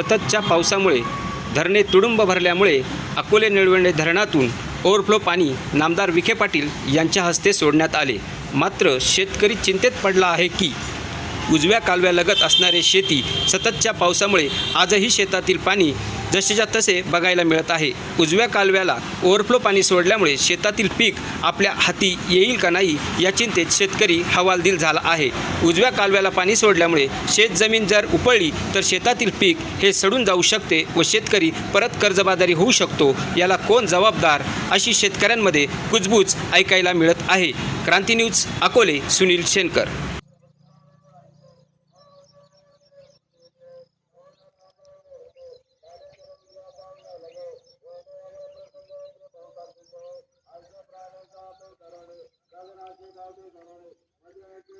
सततच्या पावसामुळे धरणे तुडुंब भरल्यामुळे अकोले निळवंडे धरणातून ओव्हरफ्लो पाणी नामदार विखे पाटील यांच्या हस्ते सोडण्यात आले. मात्र शेतकरी चिंतेत पडला आहे की उजव्या कालव्यालगत असणारे शेती सततच्या पावसामुळे आजही शेतातील पाणी जसेच्या तसे बघायला मिळत आहे. उजव्या कालव्याला ओव्हरफ्लो पाणी सोडल्यामुळे शेतातील पीक आपल्या हाती येईल का नाही या चिंतेत शेतकरी हवालदिल झाला आहे. उजव्या कालव्याला पाणी सोडल्यामुळे शेतजमीन जर उपळली तर शेतातील पीक हे सडून जाऊ शकते व शेतकरी परत कर्जबाजारी होऊ शकतो याला कोण जबाबदार अशी शेतकऱ्यांमध्ये कुजबूज ऐकायला मिळत आहे. Kranti news Akole Sunil Schenker ありがとうございます。